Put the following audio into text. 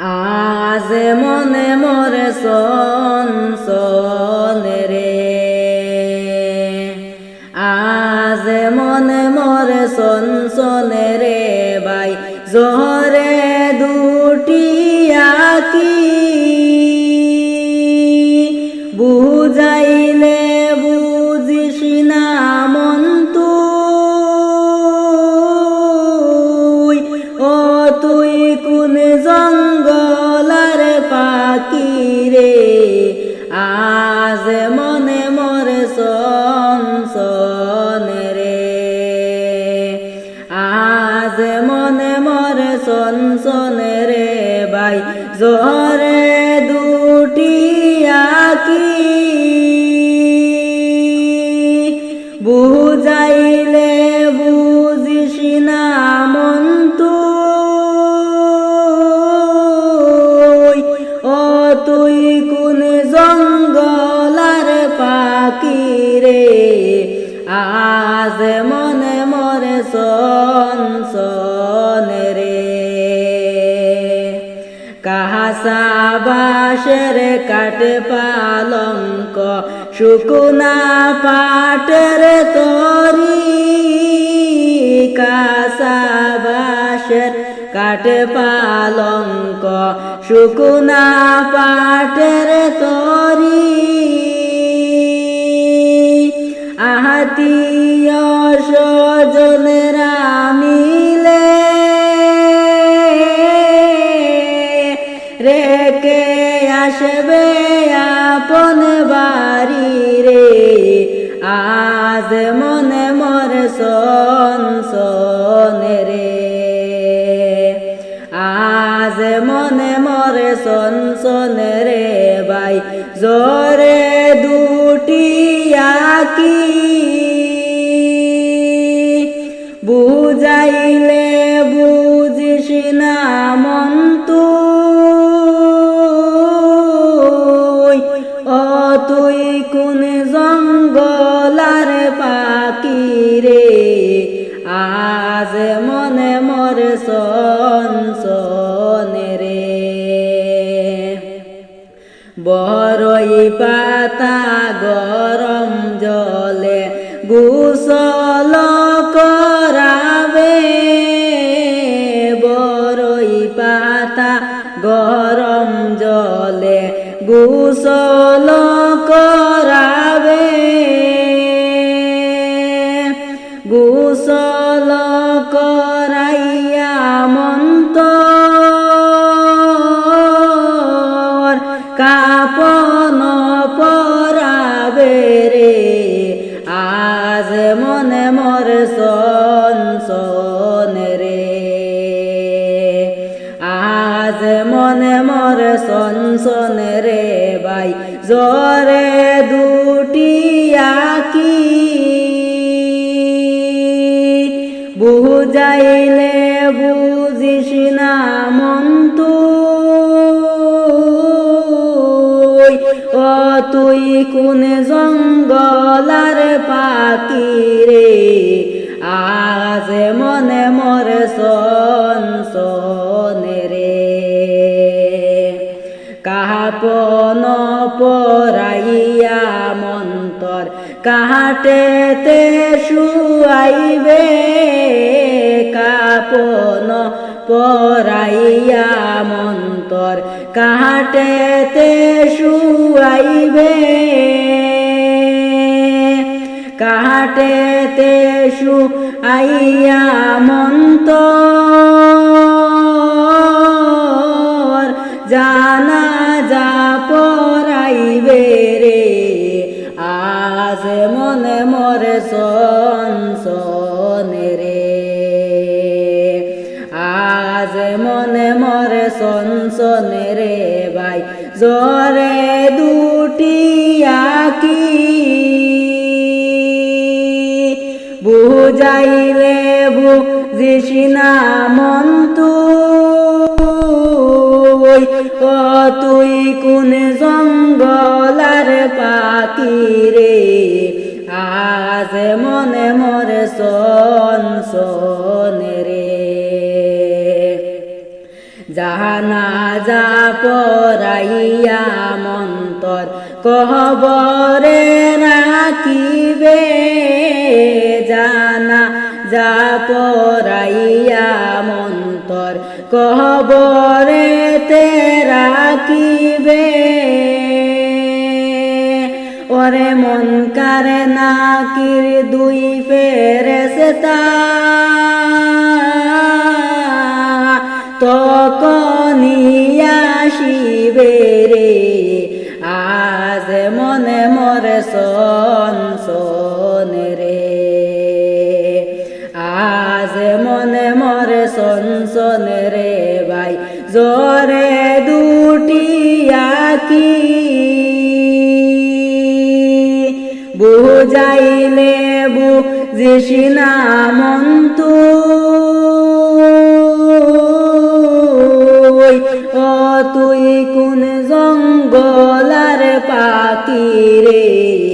আজ মনে মরে সন সন রে। আজ মনে মরে সন সন রে বাই জহরে দুটি আকি আজ মনে মরে সন সনে রে। আজ মনে মরে সন সনে রে ভাই জোরে দুটি মরে সন সন রে। কাহাসা বাসের কাট পালঙ্ক, শুকুনা পাটের তরি। কাসা বাসের কাট পালঙ্ক, শুকুনা পাটের রেখে আসবে আপন বাড়ি রে। আজ মনে মর সন সন রে। আজ মনে মরে সন সন রে বাই জোরে দুটি আকি তুই কোন জঙ্গলার পাখি রে? আজ মনে মর সন সন রে। বরই পাতা গরম জলে গুসল করাবে। বরই পাতা গরম জলে গুসল গুসল করাইয়া মন্তর, কাপন পরাবে রে, আজ মনে মর সন রে। আজ মনে মর সন রে বাই জরে দুটি বুঝাইলে বুঝিস না মন তুই ও তুই কোন জঙ্গলার পাখি রে? আজ মনে মর সন সন রে। কাহাপন পরাইয়া মন্তর কাহাটেতে শুয়াইবে? কাপন পরাইয়া মন্তর কাহাটেতে শুয়াইবে? কাহাটেতে শুয়াইয়া মন্তর জানা যা পরাইবে রে? আজ মনে মরে সন আজ মনে মরে সন সন রে ভাই জরে দুটি আকি। বুঝাইলে বুঝিস না মন তুই ও তুই কোন জঙ্গলার পাখি রে। আজ মনে মরে সন সন জানাজা পরাইয়া মন্তর কহবরে রাখিবে জানা, যা পরাইয়া মন্তর কহবরে তে রাখিবে। ওরে মন কারে নাকির দুই ফেরেস্তা তকনিয়া শিবে রে আজ মনে মরে সন রে। আজ মনে মরে সন সন রে ভাই, জরে দুটি আকি। বুঝাইলে বুঝিসিনা মন্তু তুই কোন জঙ্গলার পাখি রে?